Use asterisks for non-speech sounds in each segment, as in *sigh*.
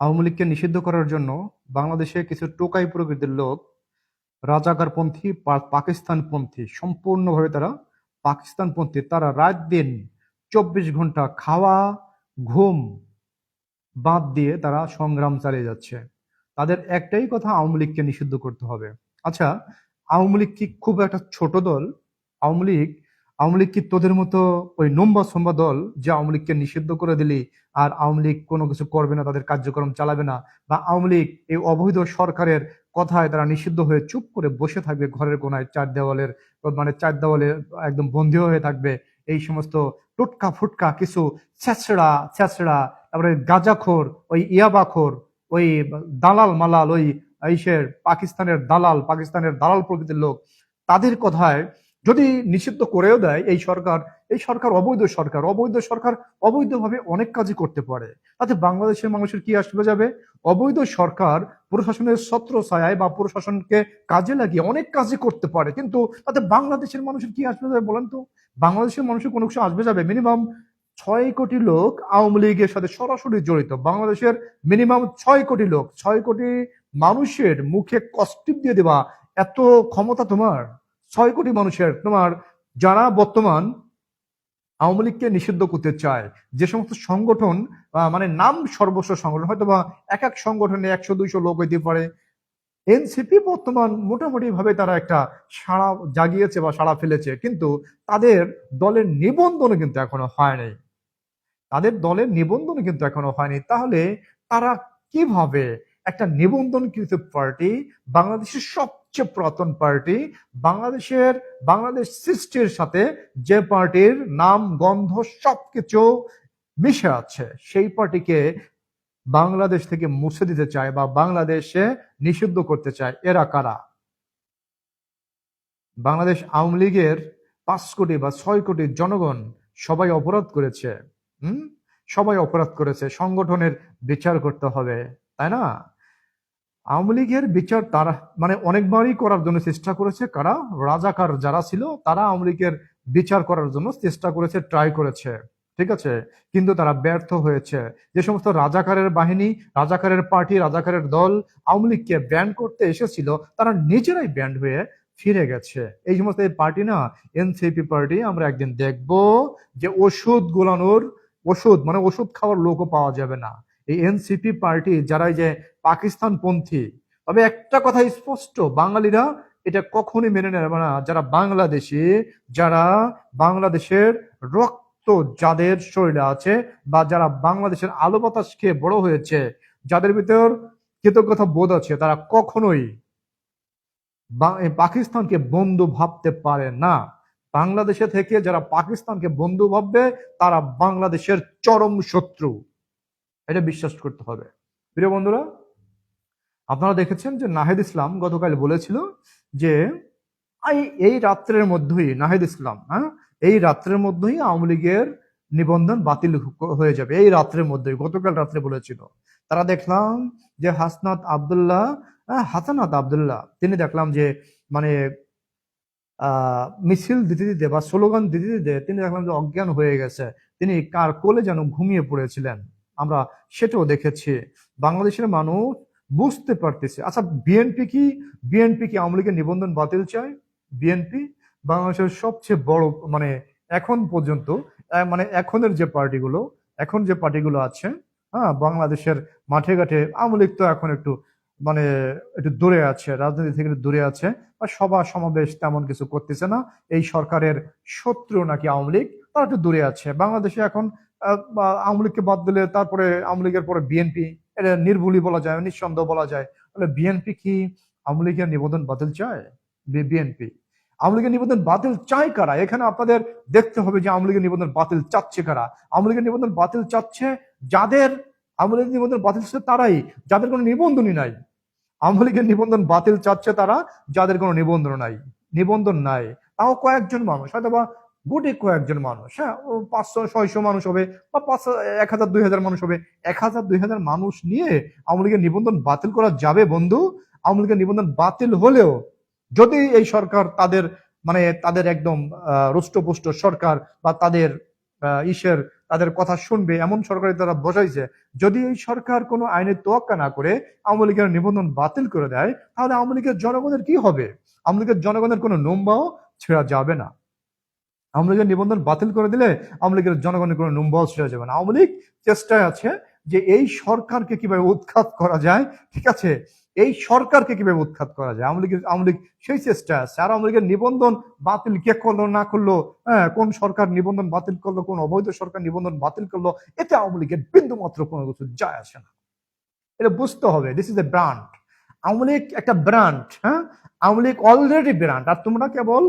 আওয়ামী লীগকে নিষিদ্ধ করার জন্য বাংলাদেশে কিছু টোকাই প্রকৃতির লোক, রাজাকারপন্থী পাকিস্তানপন্থী, সম্পূর্ণভাবে তারা পাকিস্তানপন্থী। তারা রাত দিন চব্বিশ ঘণ্টা খাওয়া, ঘুম বাদ দিয়ে তারা সংগ্রাম চালিয়ে যাচ্ছে। তাদের একটাই কথা, আওয়ামী লীগকে নিষিদ্ধ করতে হবে। আচ্ছা আওয়ামী লীগ কি খুব একটা ছোট দল? আওয়ামী লীগ আওয়ামী লীগ কি তোদের মতো ওই নম্বর সম্বা দল যে আওয়ামী লীগকে নিষিদ্ধ করে দিলি আর আওয়ামী লীগ কোনো কিছু করবে না, তাদের কার্যক্রম চালাবে না? বা আওয়ামী লীগ এই অবৈধ সরকারের কথায় তারা নিষিদ্ধ হয়ে চুপ করে বসে থাকবে ঘরের কোনায়, চার দেওয়ালের মানে চার দেওয়ালে একদম বন্দী হয়ে থাকবে? এই সমস্ত টুটকা ফুটকা কিছু ছেঁচড়া ছেঁচড়া, তারপরে গাজাখোর, ওই ইয়াবাখোর, ওই দালাল মালাল, ওই পাকিস্তানের দালাল পাকিস্তানের দালাল প্রকৃতির লোক, তাদের কথায় যদি নিষিদ্ধ করেও দেয় এই সরকার এই সরকার অবৈধ সরকার অবৈধ সরকার অবৈধভাবে অনেক কাজই করতে পারে। তাতে বাংলাদেশের মানুষের কি আসবে যাবে? অবৈধ সরকার প্রশাসনের ছত্র ছায়ায় বা প্রশাসনকে কাজে লাগিয়ে অনেক কাজই করতে পারে। কিন্তু তাতে বাংলাদেশের মানুষের কি আসবে যাবে বলেন তো? বাংলাদেশের মানুষের কোনো কিছু আসবে যাবে? মিনিমাম ছয় কোটি লোক আওয়ামী লীগের সাথে সরাসরি জড়িত। বাংলাদেশের মিনিমাম ছয় কোটি লোক, ছয় কোটি মানুষের মুখে কষ্টিপ দিয়ে দেওয়া, এত ক্ষমতা তোমার? ছয় কোটি মানুষের তোমার যারা বর্তমান আওয়ামী লীগকে নিষিদ্ধ করতে চায়, যে সমস্ত সংগঠন মানে নাম সর্বস্ব সংগঠন হয়তো বা এক এক সংগঠনে একশো, দুইশো লোক হইতে পারে, এনসিপি বর্তমান মোটামুটি ভাবে তারা একটা সাড়া জাগিয়েছে বা সাড়া ফেলেছে, কিন্তু তাদের দলের নিবন্ধন কিন্তু এখনও হয়নি। তাদের দলের নিবন্ধন কিন্তু এখনও হয়নি। তাহলে তারা কীভাবে একটা নিবন্ধনকৃত পার্টি বাংলাদেশের সবচেয়ে পুরাতন পার্টি বাংলাদেশের, বাংলাদেশ সৃষ্টির সাথে যে পার্টির নাম, গন্ধ সবকিছু মিশে আছে। সেই পার্টিকে বাংলাদেশ থেকে মুছে দিতে চায় বা বাংলাদেশে নিষিদ্ধ করতে চায়, এরা কারা? বাংলাদেশ আওয়ামী লীগের পাঁচ কোটি বা ছয় কোটি জনগণ সবাই অপরাধ করেছে। হুম? সবাই অপরাধ করেছে। সংগঠনের বিচার করতে হবে, তাই না? আওয়ামী লীগের বিচার তারা মানে অনেকবারই করার জন্য চেষ্টা করেছে। কারা? রাজাকার যারা ছিল, তারা আওয়ামী লীগের বিচার করার জন্য চেষ্টা করেছে ট্রাই করেছে। ঠিক আছে? কিন্তু তারা ব্যর্থ হয়েছে। যে সমস্ত রাজাকারের বাহিনী, রাজাকারের পার্টি রাজাকারের দল আওয়ামী লীগকে ব্যান করতে এসেছিল, তারা নিজেরাই ব্যান্ড হয়ে ফিরে গেছে। এই সমস্ত এই পার্টি না এনসিপি পার্টি আমরা একদিন দেখব যে ওষুধ গোলানোর, ওষুধ মানে ওষুধ খাওয়ার লোকও পাওয়া যাবে না। এই এনসিপি পার্টি যারা যে পাকিস্তান পন্থী তবে একটা কথা স্পষ্ট, বাঙালিরা এটা কখনই মেনে নেবে না। যারা বাংলাদেশি, যারা বাংলাদেশের রক্ত যাদের শরীরে আছে বা যারা বাংলাদেশের আলো বাতাস খেয়ে বড় হয়েছে, যাদের ভিতর কৃতজ্ঞতা বোধ আছে, তারা কখনোই পাকিস্তানকে বন্ধু ভাবতে পারে না। বাংলাদেশে থেকে যারা পাকিস্তানকে বন্ধু ভাববে, তারা বাংলাদেশের চরম শত্রু। এটা বিশ্বাস করতে হবে। প্রিয় বন্ধুরা আপনারা দেখেছেন যে নাহিদ ইসলাম গতকাল বলেছিল যে এই রাত্রের মধ্যেই নাহিদ ইসলাম হ্যাঁ? এই রাত্রের মধ্যেই আওয়ামী লীগের নিবন্ধন বাতিল হয়ে যাবে। এই রাত্রের মধ্যেই। গতকাল রাত্রে বলেছিল। তারা দেখলাম যে হাসনাত আবদুল্লাহ হ্যাঁ, হাসানাত আবদুল্লাহ তিনি দেখলাম যে মানে মিছিল দিতে দিতে বা স্লোগান দিতে দিতে তিনি দেখলাম যে অজ্ঞান হয়ে গেছে। তিনি কার কোলে যেন ঘুমিয়ে পড়েছিলেন। আমরা সেটাও দেখেছি। বাংলাদেশের মানুষ বুঝতে পারতেছে। আচ্ছা বিএনপি কি? বিএনপি কি আওয়ামী লীগের নিবন্ধন বাতিল চায়? বিএনপি বাংলাদেশের সবচেয়ে বড় মানে এখন পর্যন্ত মানে এখনের যে পার্টিগুলো, এখন যে পার্টিগুলো আছে হ্যাঁ বাংলাদেশের মাঠে ঘাটে আওয়ামী লীগ তো এখন একটু মানে একটু দূরে আছে, রাজনীতি থেকে দূরে আছে, বা সভা সমাবেশ তেমন কিছু করতেছে না। এই সরকারের শত্রু নাকি আওয়ামী লীগ? তারা একটু দূরে আছে। বাংলাদেশে এখন আওয়ামী লীগকে বাদ দিলে তারপরে আওয়ামী লীগের পরে বিএনপি এটা নির্ভুলই বলা যায়, নিঃসন্দেহ বলা যায়। তাহলে বিএনপি কি? আওয়ামী লীগের নিবন্ধন বাতিল চায়? বিএনপি আওয়ামী লীগের নিবন্ধন বাতিল চায় কারা? এখানে আপনাদের দেখতে হবে যে আওয়ামী লীগের নিবন্ধন বাতিল চাচ্ছে কারা। আওয়ামী লীগের নিবন্ধন বাতিল চাচ্ছে যাদের, আওয়ামী লীগের নিবন্ধন বাতিল চাচ্ছে তারাই, যাদের কোনো নিবন্ধনই নাই। আওয়ামী লীগের নিবন্ধন বাতিল চাচ্ছে তারা, যাদের কোনো নিবন্ধন নাই। নিবন্ধন নাই। তাও কয়েকজন মানুষ হয়তো বা গুটি কয়েকজন মানুষ হ্যাঁ? পাঁচশো, ছয়শো মানুষ হবে বা পাঁচশো এক হাজার, দুই হাজার মানুষ হবে। এক হাজার, দুই হাজার মানুষ নিয়ে আওয়ামী লীগের নিবন্ধন বাতিল করা যাবে বন্ধু। আওয়ামী লীগের নিবন্ধন বাতিল হলেও যদি এই সরকার তাদের মানে তাদের একদম রুষ্টপুষ্ট সরকার বা তাদের ইসের তাদের কথা শুনবে, এমন সরকারি তারা বসাইছে, যদি এই সরকার কোনো আইনের তোয়াক্কা না করে আওয়ামী লীগের নিবন্ধন বাতিল করে দেয়, তাহলে আওয়ামী লীগের জনগণের কি হবে? আওয়ামী লীগের জনগণের কোনো নম্বাও ছেড়া যাবে না। আওয়ামী লীগের নিবন্ধন বাতিল করে দিলে আওয়ামী লীগের জনগণের কোনো নম্বর ছেড়ে যাবে না। আওয়ামী লীগ চেষ্টায় আছে যে এই সরকারকে কীভাবে উৎখাত করা যায়, ঠিক আছে? এই সরকারকে কীভাবে উৎখাত করা যায়? আওয়ামী লীগের আওয়ামী লীগ সেই চেষ্টা আছে। আর আওয়ামী লীগের নিবন্ধন বাতিল কে করল, না করল? হ্যাঁ কোন সরকার নিবন্ধন বাতিল করল, কোন অবৈধ সরকার নিবন্ধন বাতিল করল? এতে আওয়ামী লীগের বিন্দু মাত্র কোনো কিছু যায় আসে না। এটা বুঝতে হবে this is a brand Awami League একটা ব্র্যান্ড হ্যাঁ? আওয়ামী লীগ অলরেডি ব্র্যান্ড আর তোমরা কেবল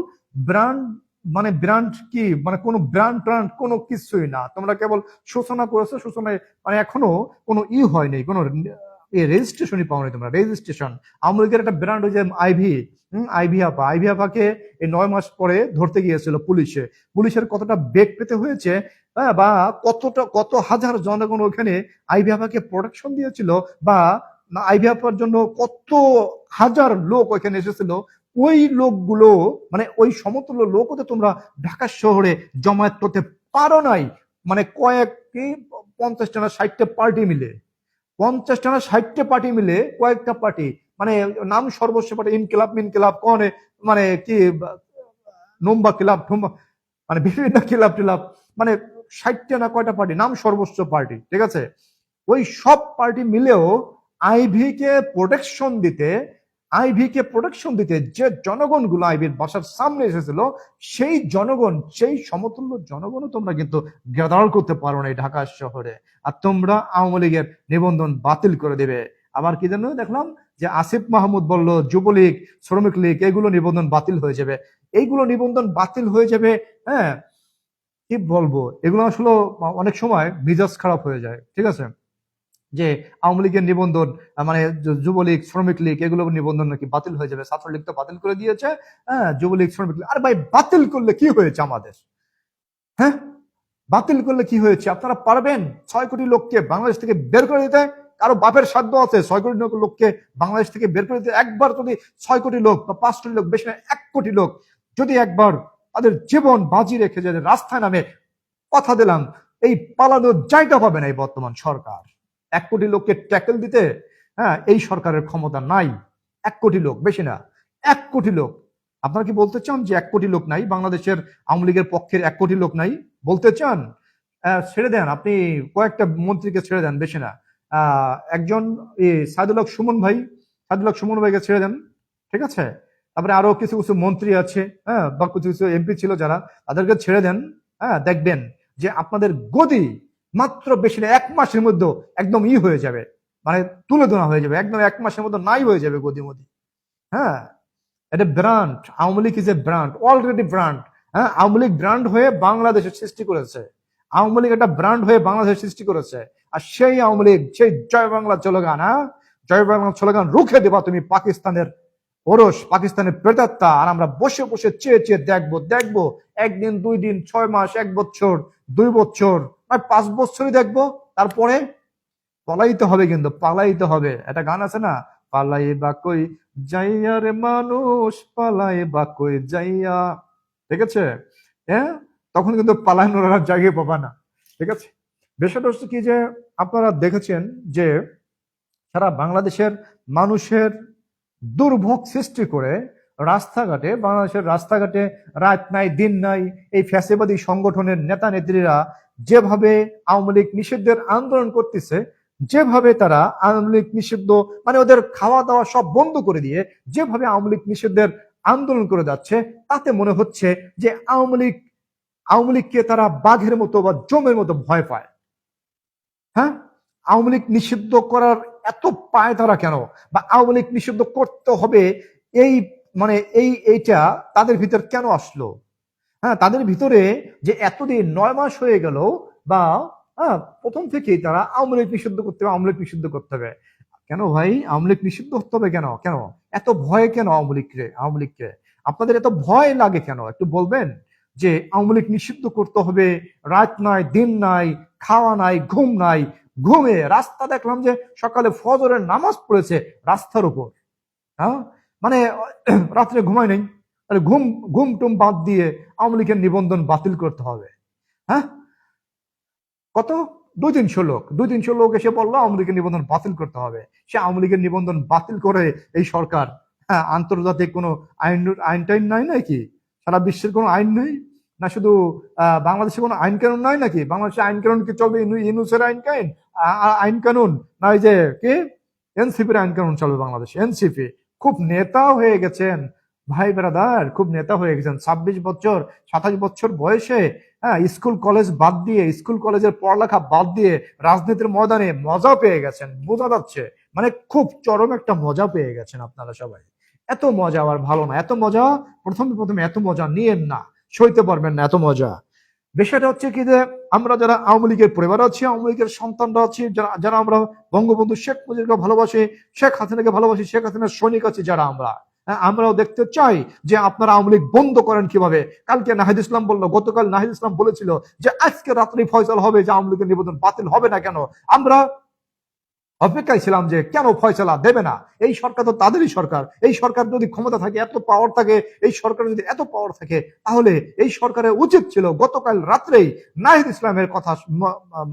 ব্র্যান্ড মানে ব্র্যান্ড কি? মানে কোনো ব্র্যান্ড ট্রান্ড কোনো কিছুই না। তোমরা কেবল সূচনা করেছ, সূচনায় মানে এখনও কোনো ই হয়নি, কোনো রেজিস্ট্রেশনই পাওনি তোমরা রেজিস্ট্রেশন আওয়ামী একটা ব্র্যান্ড যে আইভি আইভি আপা। আইভি আপাকে এই নয় মাস পরে ধরতে গিয়েছিল পুলিশে। পুলিশের কতটা বেগ পেতে হয়েছে হ্যাঁ বা কতটা, কত হাজার জনগণ ওখানে আইভি আপাকে প্রোটেকশন দিয়েছিল, বা আইভি আপার জন্য কত হাজার লোক ওখানে এসেছিল ওই লোকগুলো মানে ওই সমতুল্য লোকও তো তোমরা ঢাকা শহরে জমায়েত করতে পারো নাই। মানে কয়েক কি, পঞ্চাশটা না ষাটটা পার্টি মিলে। পঞ্চাশটা না ষাটটা পার্টি মিলে কয়েকটা পার্টি মানে নাম সর্বস্ব পার্টি ইনকিলাব মিনকিলাব, কনে মানে কি, নম্বা ক্লাব মানে বিভিন্ন ক্লাব টিলাব মানে ষাটটা না কয়টা পার্টি, নাম সর্বোচ্চ পার্টি, ঠিক আছে? ওই সব পার্টি মিলেও আইভি কে প্রোটেকশন দিতে আইভি কে প্রোটেকশন দিতে যে জনগণগুলো আইভির বাসার সামনে এসেছিল, সেই জনগণ, সেই সমতুল্য জনগণও তোমরা কিন্তু গ্যাদার করতে পারো না ঢাকা শহরে। আর তোমরা আওয়ামী লীগের নিবন্ধন বাতিল করে দেবে। আবার কি জানো, দেখলাম যে আসিফ মাহমুদ বলল, যুবলীগ, শ্রমিক লীগ, এগুলো নিবন্ধন বাতিল হয়ে যাবে। এইগুলো নিবন্ধন বাতিল হয়ে যাবে হ্যাঁ কি বলব? এগুলো আসলে অনেক সময় মিজাজ খারাপ হয়ে যায়, ঠিক আছে? যে আওয়ামী লীগের নিবন্ধন মানে যুবলীগ, শ্রমিক লীগ, এগুলো নিবন্ধন নাকি বাতিল হয়ে যাবে? ছাত্রলীগ তো বাতিল করে দিয়েছে হ্যাঁ যুবলীগ, শ্রমিক লীগ। আর ভাই, বাতিল করলে কি হয়েছে আমাদের? হ্যাঁ? বাতিল করলে কি হয়েছে? আপনারা পারবেন ছয় কোটি লোককে বাংলাদেশ থেকে বের করে দিতে। কারও বাপের সাধ্য আছে ছয় কোটি লোক- লোককে বাংলাদেশ থেকে বের করে দিতে। একবার যদি ছয় কোটি লোক বা পাঁচ কোটি লোক, বেশি না, এক কোটি লোক যদি একবার তাদের জীবন বাজি রেখে যদি রাস্তায় নামে, কথা দিলাম, এই পালানোর জায়গা পাবে না এই বর্তমান সরকার। এক কোটি লোককে ট্যাকেল দিতে হ্যাঁ এই সরকারের ক্ষমতা নাই। এক কোটি লোক, বেশি না, এক কোটি লোক। আপনারা কি বলতে চান যে এক কোটি লোক নাই? বাংলাদেশের আওয়ামী লীগের পক্ষের এক কোটি লোক নাই? বলতে চান? ছেড়ে দেন, আপনি কয়েকটা মন্ত্রীকে ছেড়ে দেন, বেশি না। একজন সাইদুল হক সুমন ভাই, সাইদুল হক সুমন ভাইকে ছেড়ে দেন, ঠিক আছে? তারপরে আরও কিছু কিছু মন্ত্রী আছে হ্যাঁ বা কিছু কিছু এমপি ছিল যারা, তাদেরকে ছেড়ে দেন হ্যাঁ দেখবেন যে আপনাদের গদি মাত্র বেশি এক মাসের মধ্যে একদম ই হয়ে যাবে। মানে তুলে ধরা হয়ে যাবে, একদম এক মাসের মধ্যে নাই হয়ে যাবে গদি মদি হ্যাঁ এটা brand Awami League is a brand already brand হ্যাঁ আওয়ামী লীগ ব্র্যান্ড হয়ে বাংলাদেশের সৃষ্টি করেছে। আওয়ামী লীগ একটা ব্র্যান্ড হয়ে বাংলাদেশের সৃষ্টি করেছে। আর সেই আওয়ামী লীগ, সেই জয় বাংলা স্লোগান হ্যাঁ জয় বাংলা স্লোগান রুখে দেবা তুমি পাকিস্তানের ওরস পাকিস্তানের প্রেতাত্মা, আর আমরা বসে বসে চেয়ে চেয়ে দেখব দেখব, একদিন, দুই দিন, ছয় মাস, এক বছর, দুই বছর আর পাঁচ বছরই দেখব, তারপরে পলাইতে হবে কিন্তু, পালাইতে হবে। একটা গান আছে না? পালাই বা কই যাইয়া রে মানুষ পালাই বা কই যাইয়া। ঠিক আছে? হ্যাঁ? তখন কিন্তু পালানোর আর জায়গায় পাবা না। ঠিক আছে? বিষয়টা হচ্ছে কি যে, আপনারা দেখেছেন যে, সারা বাংলাদেশের মানুষের দুর্ভোগ সৃষ্টি করে রাস্তাঘাটে, বাংলাদেশের রাস্তাঘাটে রাত নাই, দিন নাই, এই ফ্যাসিবাদী সংগঠনের নেতা নেত্রীরা যেভাবে আওয়ামী লীগ নিষিদ্ধের আন্দোলন করতেছে, যেভাবে তারা আওয়ামী লীগ নিষিদ্ধ মানে ওদের খাওয়া দাওয়া সব বন্ধ করে দিয়ে যেভাবে আওয়ামী লীগ নিষিদ্ধের আন্দোলন করে যাচ্ছে, তাতে মনে হচ্ছে যে আওয়ামী লীগ, আওয়ামী লীগকে তারা বাঘের মতো বা জমের মতো ভয় পায়। হ্যাঁ? আওয়ামী লীগ নিষিদ্ধ করার এত পায় তারা কেন? বা আওয়ামী লীগ নিষিদ্ধ করতে হবে, এই মানে এই, এইটা তাদের ভিতর কেন আসলো? হ্যাঁ তাদের ভিতরে যে এতদিন নয় মাস হয়ে গেল বা হ্যাঁ প্রথম থেকেই তারা আওয়ামী লীগ নিষিদ্ধ করতে হবে, আওয়ামী লীগ নিষিদ্ধ করতে হবে। কেন ভাই? আওয়ামী লীগ নিষিদ্ধ করতে হবে কেন? কেন? এত ভয় কেন আওয়ামী লীগকে আওয়ামী লীগকে? আপনাদের এত ভয় লাগে কেন? একটু বলবেন যে আওয়ামী লীগ নিষিদ্ধ করতে হবে, রাত নাই, দিন নাই, খাওয়া নাই, ঘুম নাই ঘুমে রাস্তা দেখলাম যে সকালে ফজরের নামাজ পড়েছে রাস্তার উপর। হ্যাঁ? মানে *clears throat* রাত্রে ঘুমায় নেই। তাহলে ঘুম ঘুম টুম বাদ দিয়ে আওয়ামী লীগের নিবন্ধন বাতিল করতে হবে। হ্যাঁ? কত? দুই তিনশো লোক। দুই তিনশো লোক এসে বলল, আওয়ামী লীগের নিবন্ধন বাতিল করতে হবে। সে আওয়ামী লীগের নিবন্ধন বাতিল করে এই সরকার হ্যাঁ আন্তর্জাতিক কোনো আইন আইন টাইন নাই নাকি? সারা বিশ্বের কোনো আইন নেই? না শুধু বাংলাদেশে কোনো আইন কানুন নাই নাকি? বাংলাদেশে আইন কানুন কি চলবে? ইনুসের আইন কানুন আইন কানুন না যে কি? এনসিপির আইন কানুন চলবে বাংলাদেশে। এনসিপি, খুব নেতা হয়ে গেছেন। ভাই ব্রাদার, খুব নেতা হয়ে গেছেন। ছাব্বিশ বছর, সাতাশ বছর বয়সে হ্যাঁ স্কুল, কলেজ বাদ দিয়ে, স্কুল, কলেজের পড়ালেখা বাদ দিয়ে রাজনীতির ময়দানে মজা পেয়ে গেছেন। বোঝা যাচ্ছে। মানে খুব চরম একটা মজা পেয়ে গেছেন আপনারা সবাই। এত মজা আবার ভালো না। এত মজা, প্রথমে প্রথমে এত মজা নিয়েন না। সইতে পারবেন না এত মজা। বিষয়টা হচ্ছে কি যে আমরা যারা আওয়ামী লীগের পরিবার আছি আওয়ামী লীগের সন্তানরা আছি যারা যারা আমরা বঙ্গবন্ধু শেখ মুজিবকে ভালোবাসি শেখ হাসিনাকে ভালোবাসি শেখ হাসিনার সৈনিক আছি যারা আমরা। হ্যাঁ, আমরাও দেখতে চাই যে আপনারা আওয়ামী লীগ বন্ধ করেন কীভাবে। কালকে নাহিদ ইসলাম বলল গতকাল নাহিদ ইসলাম বলেছিল যে আজকে রাত্রি ফয়সাল হবে যে আওয়ামী লীগের নিবেদন বাতিল হবে না কেন। আমরা অপেক্ষায় ছিলাম যে কেন ফয়সালা দেবে না? এই সরকার তো তাদেরই সরকার। এই সরকার যদি ক্ষমতা থাকে এত পাওয়ার থাকে এই সরকার যদি এত পাওয়ার থাকে তাহলে এই সরকারের উচিত ছিল গতকাল রাত্রেই নাহিদ ইসলামের কথা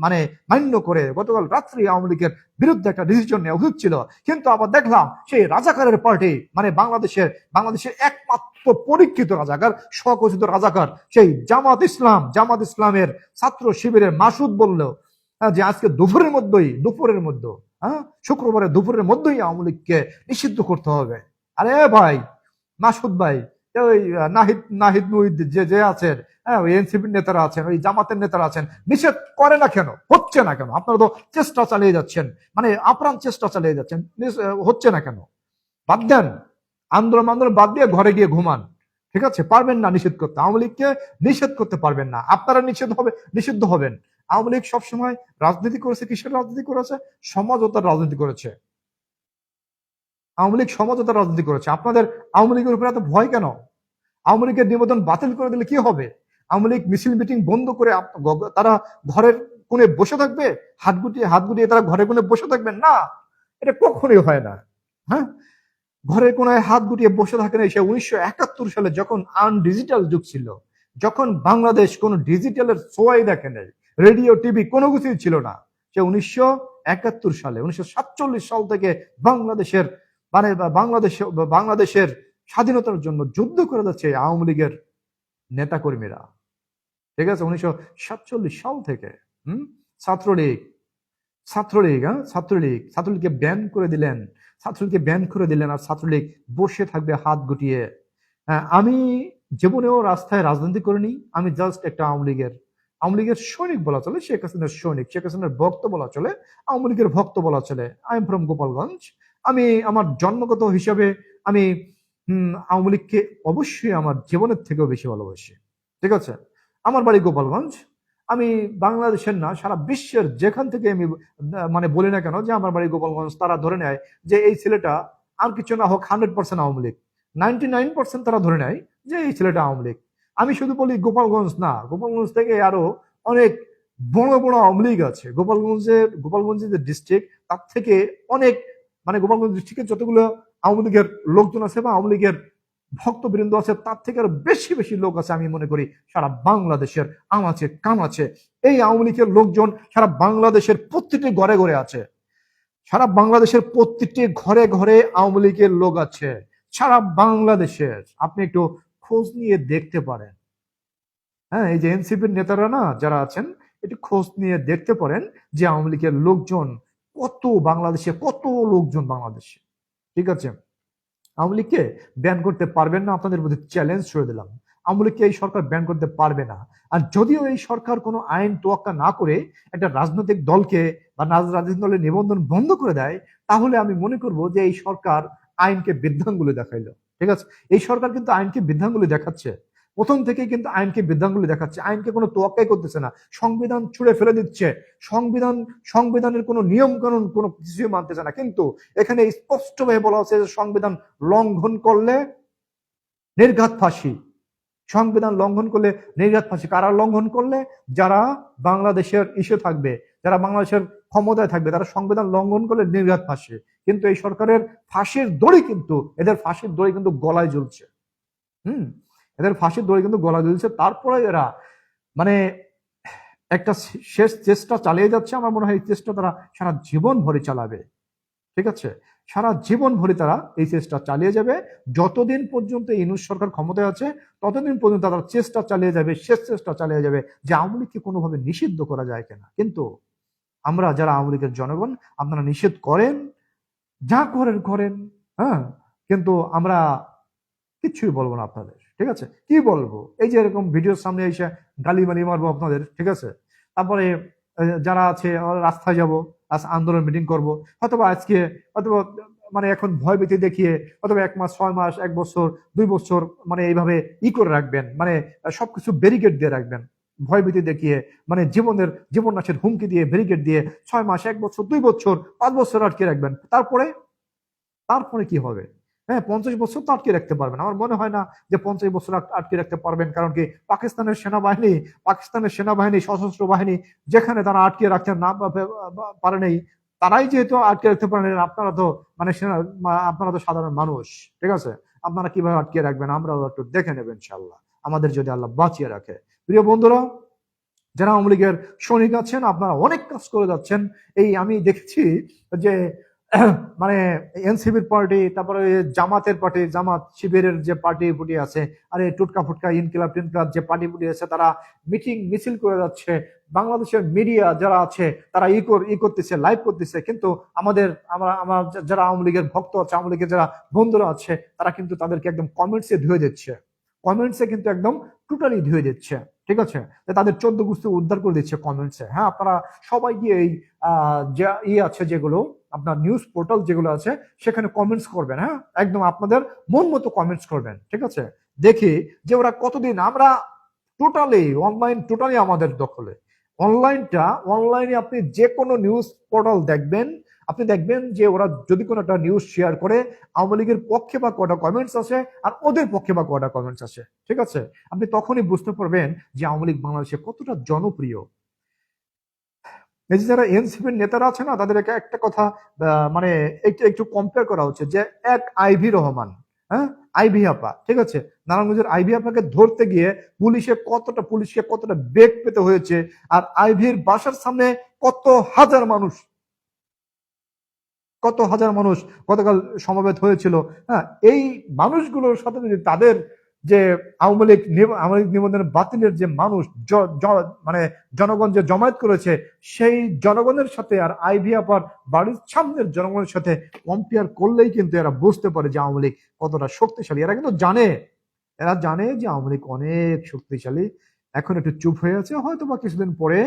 মানে মান্য করে গতকাল রাত্রে আওয়ামী লীগের বিরুদ্ধে একটা ডিসিশন নেওয়া উচিত ছিল। কিন্তু আবার দেখলাম সেই রাজাকারের পার্টি মানে বাংলাদেশের বাংলাদেশের একমাত্র পরীক্ষিত রাজাকার স্বঘোষিত রাজাকার সেই জামাত ইসলাম জামাত ইসলামের ছাত্র শিবিরের মাসুদ বলল হ্যাঁ, যে আজকে দুপুরের মধ্যেই দুপুরের মধ্যে হ্যাঁ? শুক্রবারে দুপুরের মধ্যেই আওয়ামী লীগকে নিষিদ্ধ করতে হবে। আরে ভাই, মাসুদ ভাই ওই নাহিদ নাহিদ মুহিদ যে যে আছেন হ্যাঁ ওই এনসিপির নেতারা আছেন, ওই জামাতের নেতারা আছেন, নিষেধ করে না কেন? হচ্ছে না কেন? আপনারা তো চেষ্টা চালিয়ে যাচ্ছেন। মানে আপ্রাণ চেষ্টা চালিয়ে যাচ্ছেন। হচ্ছে না কেন? বাদ দেন। আন্দোলন আন্দোলন বাদ দিয়ে ঘরে গিয়ে ঘুমান। ঠিক আছে? পারবেন না নিষেধ করতে। আওয়ামী লীগকে নিষেধ করতে পারবেন না। আপনারা নিষেধ হবে, নিষিদ্ধ হবেন। আওয়ামী লীগ সবসময় রাজনীতি করেছে, কিসের রাজনীতি করেছে? সমাজতার রাজনীতি করেছে। আওয়ামী লীগ সমাজতার রাজনীতি করেছে। আপনাদের আওয়ামী লীগের উপরে এত ভয় কেন? আওয়ামী লীগের নিবেদন বাতিল করে দিলে কি হবে? আওয়ামী লীগ মিছিল, মিটিং বন্ধ করে তারা ঘরের কোণে বসে থাকবে? হাত গুটিয়ে হাত গুটিয়ে তারা ঘরের কোণে বসে থাকবেন না, এটা কখনোই হয় না। হ্যাঁ? ঘরের কোনায় হাত গুটিয়ে বসে থাকেন সে উনিশশো একাত্তর সালে যখন আনডিজিটাল যুগ ছিল, যখন বাংলাদেশ কোনো ডিজিটালের সোয়াই দেখে নেই রেডিও টিভি কোনো কিছুই ছিল না। সে উনিশশো একাত্তর সালে উনিশশো সাতচল্লিশ সাল থেকে বাংলাদেশের মানে বাংলাদেশ বাংলাদেশের স্বাধীনতার জন্য যুদ্ধ করে যাচ্ছে আওয়ামী লীগের নেতাকর্মীরা। ঠিক আছে? উনিশশো সাতচল্লিশ সাল থেকে হুম? ছাত্রলীগ ছাত্রলীগ হ্যাঁ? ছাত্রলীগ ছাত্রলীগকে ব্যান করে দিলেন। ছাত্রলীগকে ব্যান করে দিলেন আর ছাত্রলীগ বসে থাকবে হাত গুটিয়ে। হ্যাঁ, আমি জীবনেও রাস্তায় রাজনীতি করিনি আমি জাস্ট একটা আওয়ামী লীগের আওয়ামী লীগের সৈনিক বলা চলে, শেখ হাসিনার সৈনিক। শেখ হাসিনার ভক্ত বলা চলে, আওয়ামী লীগের ভক্ত বলা চলে। I am from Gopalganj. আমি, আমার জন্মগত হিসাবে আমি আওয়ামী লীগকে অবশ্যই আমার জীবনের থেকেও বেশি ভালোবাসি। ঠিক আছে? আমার বাড়ি গোপালগঞ্জ। আমি বাংলাদেশের না, সারা বিশ্বের যেখান থেকে আমি মানে বলি না কেন যে আমার বাড়ি গোপালগঞ্জ, তারা ধরে নেয় যে এই ছেলেটা আর কিছু না হোক hundred percent Awami League. Ninety nine percent তারা ধরে নেয় যে এই ছেলেটা আওয়ামী লীগ। আমি শুধু বলি গোপালগঞ্জ না, গোপালগঞ্জ থেকে আরও অনেক বড় বড় আওয়ামী লীগ আছে। গোপালগঞ্জের গোপালগঞ্জের যে ডিস্ট্রিক্ট তার থেকে অনেক মানে গোপালগঞ্জ ডিস্ট্রিক্টের যতগুলো আওয়ামী লীগের লোকজন আছে বা আওয়ামী লীগের ভক্তবৃন্দ আছে, তার থেকে আরও বেশি বেশি লোক আছে আমি মনে করি, সারা বাংলাদেশের আম আছে, কাম আছে। এই আওয়ামী লীগের লোকজন সারা বাংলাদেশের প্রত্যেকটি ঘরে ঘরে আছে। সারা বাংলাদেশের প্রত্যেকটি ঘরে ঘরে আওয়ামী লীগের লোক আছে। সারা বাংলাদেশের। আপনি একটু খোঁজ নিয়ে দেখতে পারেন। হ্যাঁ এই যে এনসিপির নেতারা না, যারা আছেন, একটু খোঁজ নিয়ে দেখতে পারেন যে আওয়ামী লীগের লোকজন কত বাংলাদেশে, কত লোকজন বাংলাদেশে। ঠিক আছে? আওয়ামী লীগকে ব্যান করতে পারবেন না, আপনাদের মধ্যে চ্যালেঞ্জ ছড়ে দিলাম। আওয়ামী লীগকে এই সরকার ব্যান করতে পারবে না। আর যদিও এই সরকার কোনো আইন তোয়াক্কা না করে একটা রাজনৈতিক দলকে বা রাজ- রাজনৈতিক দলের নিবন্ধন বন্ধ করে দেয়, তাহলে আমি মনে করব যে এই সরকার আইনকে বৃদ্ধাঙ্গুলি দেখাইলো। ঠিক আছে? এই সরকার কিন্তু আইনকে বৃদ্ধাঙ্গুলি দেখাচ্ছে। প্রথম থেকেই কিন্তু আইনকে বৃদ্ধাঙ্গুলি দেখাচ্ছে। আইনকে কোনো তোয়াক্কাই করতেছে না। সংবিধান ছুড়ে ফেলে দিচ্ছে। সংবিধান, সংবিধানের কোনো নিয়ম কানুন কোনো কিছুই মানতেছে না। কিন্তু এখানে স্পষ্টভাবে বলা হচ্ছে যে সংবিধান লঙ্ঘন করলে নির্ঘাত ফাঁসি। সংবিধান লঙ্ঘন করলে নির্ঘাত ফাঁসি। কারা লঙ্ঘন করলে? যারা বাংলাদেশের ইস্যু থাকবে, যারা বাংলাদেশের ক্ষমতায় থাকবে, তারা সংবিধান লঙ্ঘন করলে নির্ঘাত ফাঁসি। কিন্তু এই সরকারের ফাঁসির দড়ি কিন্তু, এদের ফাঁসির দড়ি কিন্তু গলায় জ্বলছে। হুম? এদের ফাঁসির দড়ি কিন্তু গলায় জ্বলছে। তারপরে এরা মানে একটা শেষ চেষ্টা চালিয়ে যাচ্ছে আমার মনে হয়, এই চেষ্টা তারা সারা জীবন ভরে চালাবে। ঠিক আছে? সারা জীবন ভরে তারা এই চেষ্টা চালিয়ে যাবে। যতদিন পর্যন্ত ইনুস সরকার ক্ষমতায় আছে, ততদিন পর্যন্ত তারা চেষ্টা চালিয়ে যাবে, শেষ চেষ্টা চালিয়ে যাবে যে আওয়ামী লীগকে কোনোভাবে নিষিদ্ধ করা যায় কিনা। কিন্তু আমরা যারা আওয়ামী লীগের জনগণ, আপনারা নিষেধ করেন যা করেন করেন হ্যাঁ? কিন্তু আমরা কিচ্ছুই বলব না আপনাদের, ঠিক আছে? কি বলব? এই যে এরকম ভিডিওর সামনে এসে গালি মালি মারবো আপনাদের, ঠিক আছে? তারপরে যারা আছে রাস্তায় যাব আজ আন্দোলন মিটিং করব, হয়তোবা আজকে, হয়তোবা মানে এখন ভয় ভীতি দেখিয়ে অথবা এক মাস, ছয় মাস, এক বছর, দুই বছর মানে এইভাবে ই করে রাখবেন মানে সবকিছু ব্যারিকেড দিয়ে রাখবেন। ভয় ভীতি দেখিয়ে মানে জীবনের জীবন নাশের হুমকি দিয়ে, ব্যারিকেড দিয়ে ছয় মাস, এক বছর, দুই বছর, পাঁচ বছর আটকে রাখবেন। তারপরে তারপরে কি হবে? হ্যাঁ পঞ্চাশ বছর তো আটকে রাখতে পারবেন। আমার মনে হয় না যে পঞ্চাশ বছর আটকে রাখতে পারবেন, কারণ কি পাকিস্তানের সেনাবাহিনী পাকিস্তানের সেনাবাহিনী, সশস্ত্র বাহিনী যেখানে তারা আটকে রাখতে না পারে নাই, তারাই যেহেতু আটকে রাখতে পারেন আপনারা তো মানে আপনারা তো সাধারণ মানুষ, ঠিক আছে? আপনারা কীভাবে আটকে রাখবেন, আমরাও একটু দেখে নেবেন ইনশাল্লাহ আমাদের যদি আল্লাহ বাঁচিয়ে রাখে প্রিয় বন্ধুরা, যারা আওয়ামী লীগের সৈনিক আছেন, আপনারা অনেক কাজ করে যাচ্ছেন। এই আমি দেখেছি যে *clears throat* মানে এনসিবির পার্টি তারপরে জামাতের পার্টি জামাত শিবিরের যে পার্টি ফুটি আছে, আরে টুটকা ফুটকা ইনকিলাব টিনকিলাব যে পার্টি ফুটি আছে, তারা মিটিং, মিছিল করে যাচ্ছে। বাংলাদেশের মিডিয়া যারা আছে, তারা ই কর, ই করতেছে লাইভ করতেছে। কিন্তু আমাদের, আমরা, আমার যারা আওয়ামী লীগের ভক্ত আছে, আওয়ামী লীগের যারা বন্ধুরা আছে, তারা কিন্তু তাদেরকে একদম কমেন্টসে ধুয়ে দিচ্ছে। কমেন্টসে কিন্তু একদম টোটালি ধুয়ে দিচ্ছে। ঠিক আছে? তাদের চোদ্দ গুস্তি উদ্ধার করে দিচ্ছে কমেন্টসে হ্যাঁ আপনারা সবাই গিয়ে এই যা ই আছে যেগুলো, আপনার নিউজ পোর্টাল যেগুলো আছে, সেখানে কমেন্টস করবেন হ্যাঁ? একদম আপনাদের মন মতো কমেন্টস করবেন, ঠিক আছে? দেখি যে ওরা কতদিন, আমরা টোটালি অনলাইন টোটালি আমাদের দখলে। অনলাইনটা অনলাইনে আপনি যে কোনো নিউজ পোর্টাল দেখবেন আপনি দেখবেন যে ওরা যদি কোনো একটা নিউজ শেয়ার করে, আওয়ামী লীগের পক্ষে বা কটা কমেন্টস আছে আর ওদের পক্ষে বা কটা কমেন্টস আছে ঠিক আছে? আপনি তখনই বুঝতে পারবেন যে আওয়ামী লীগ বাংলাদেশে কতটা জনপ্রিয়। এই যে যারা এনসিপির নেতারা আছে না, তাদেরকে একটা কথা মানে একটু একটু কম্পেয়ার করা হচ্ছে যে এক আইভি রহমান হ্যাঁ? আইভি আপা, ঠিক আছে? নারায়ণগঞ্জের আইভি আপাকে ধরতে গিয়ে পুলিশে কতটা, পুলিশকে কতটা বেগ পেতে হয়েছে, আর আইভির বাসার সামনে কত হাজার মানুষ কত হাজার মানুষ গতকাল সমবেত হয়েছিল হ্যাঁ এই মানুষগুলোর সাথে যদি তাদের যে আওয়ামী লীগ আওয়ামী লীগ নিবন্ধন বাতিলের যে মানুষ মানে জনগণ যে জমায়েত করেছে, সেই জনগণের সাথে আর আইভি আপার বাড়ির সামনের জনগণের সাথে কম্পেয়ার করলেই কিন্তু এরা বুঝতে পারে যে আওয়ামী লীগ কতটা শক্তিশালী। এরা কিন্তু জানে, এরা জানে যে আওয়ামী লীগ অনেক শক্তিশালী এখন একটু চুপ হয়ে আছে হয়তো বা কিছুদিন পরে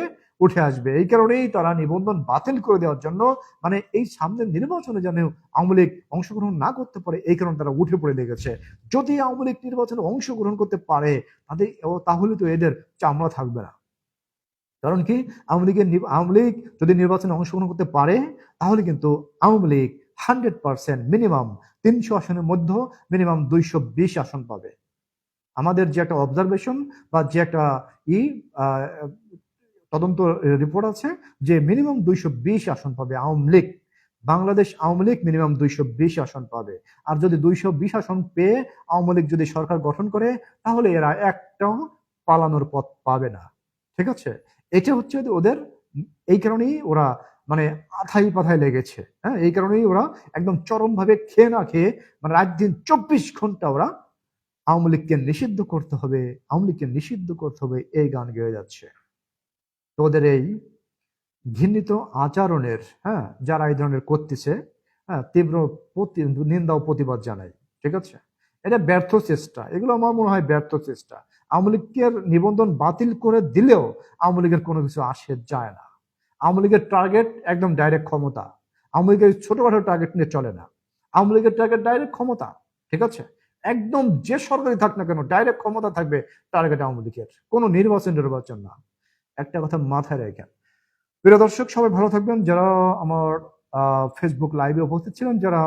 উঠে আসবে। এই কারণেই তারা নিবন্ধন বাতিল করে দেওয়ার জন্য মানে এই সামনের নির্বাচনে যেন আওয়ামী লীগ অংশগ্রহণ না করতে পারে, এই কারণে তারা উঠে পড়ে লেগেছে। যদি আওয়ামী লীগ নির্বাচনে অংশগ্রহণ করতে পারে, তাদের তাহলে তো এদের চামড়া থাকবে না। কারণ কি? আওয়ামী লীগের আওয়ামী লীগ যদি নির্বাচনে অংশগ্রহণ করতে পারে, তাহলে কিন্তু Awami League hundred percent minimum তিনশো আসনের মধ্যে মিনিমাম দুইশো বিশ আসন পাবে। আমাদের যে একটা অবজারভেশন বা যে একটা ই তদন্ত রিপোর্ট আছে যে মিনিমাম দুইশো বিশ আসন পাবে আওয়ামী লীগ। বাংলাদেশ আওয়ামী লীগ মিনিমাম দুইশো বিশ আসন পাবে। আর যদি দুইশো বিশ আসন পেয়ে আওয়ামী লীগ যদি সরকার গঠন করে, তাহলে এরা একটাও পালানোর পথ পাবে না। ঠিক আছে? এটা হচ্ছে ওদের এই কারণেই ওরা মানে আথাই পাথায় লেগেছে। হ্যাঁ এই কারণেই ওরা একদম চরম ভাবে খেয়ে না খেয়ে মানে রাত দিন চব্বিশ ঘণ্টা ওরা আওয়ামী লীগকে নিষিদ্ধ করতে হবে, আওয়ামী লীগকে নিষিদ্ধ করতে হবে, এই গান গেয়ে যাচ্ছে। তো ওদের এই ঘৃণিত আচরণের হ্যাঁ যারা এই ধরনের করতেছে হ্যাঁ তীব্র প্রতি, নিন্দা ও প্রতিবাদ জানাই, ঠিক আছে? এটা ব্যর্থ চেষ্টা, এগুলো আমার মনে হয় ব্যর্থ চেষ্টা। আওয়ামী লীগের নিবন্ধন বাতিল করে দিলেও আওয়ামী লীগের কোনো কিছু আসে যায় না। আওয়ামী লীগের টার্গেট একদম ডাইরেক্ট ক্ষমতা, আওয়ামী লীগের ছোটখাটো টার্গেট নিয়ে চলে না। আওয়ামী লীগের টার্গেট ডাইরেক্ট ক্ষমতা, ঠিক আছে? একদম যে সরকারি থাক না কেন ডাইরেক্ট ক্ষমতা থাকবে টার্গেট আওয়ামী লীগের কোনো নির্বাচন নির্বাচন না। একটা কথা মাথায় রেখেন। প্রিয় দর্শক, সবাই ভালো থাকবেন। যারা আমার ফেসবুক লাইভে উপস্থিত ছিলেন, যারা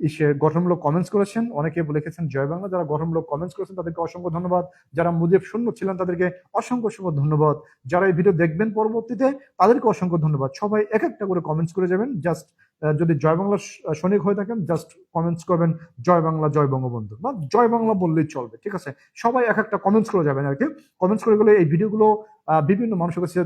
ইসে গঠনমূলক কমেন্টস করেছেন, অনেকে লিখেছেন, জয় বাংলা। যারা গঠনমূলক কমেন্টস করেছেন, তাদেরকে অসংখ্য ধন্যবাদ। যারা মুজিব শূন্য ছিলেন, তাদেরকে অসংখ্য অসংখ্য ধন্যবাদ। যারা এই ভিডিও দেখবেন পরবর্তীতে, তাদেরকে অসংখ্য ধন্যবাদ। সবাই এক একটা করে কমেন্টস করে যাবেন। জাস্ট যদি জয় বাংলা সৈনিক হয়ে থাকেন জাস্ট কমেন্টস করবেন, জয় বাংলা, জয় বঙ্গবন্ধু। বা জয় বাংলা বললেই চলবে, ঠিক আছে? সবাই এক একটা কমেন্টস করে যাবেন আর কি। কমেন্টস করে গেলে এই ভিডিওগুলো বিভিন্ন মানুষের কাছে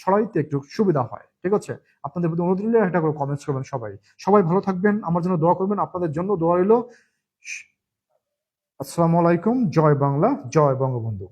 ছড়াইতে একটু সুবিধা হয়, ঠিক আছে? আপনাদের প্রতি অনুরোধ রইল, একটা করে কমেন্টস করবেন সবাই। সবাই ভালো থাকবেন, আমার জন্য দোয়া করবেন, আপনাদের জন্য দোয়া রইল। আসসালামু আলাইকুম, জয় বাংলা, জয় বঙ্গবন্ধু।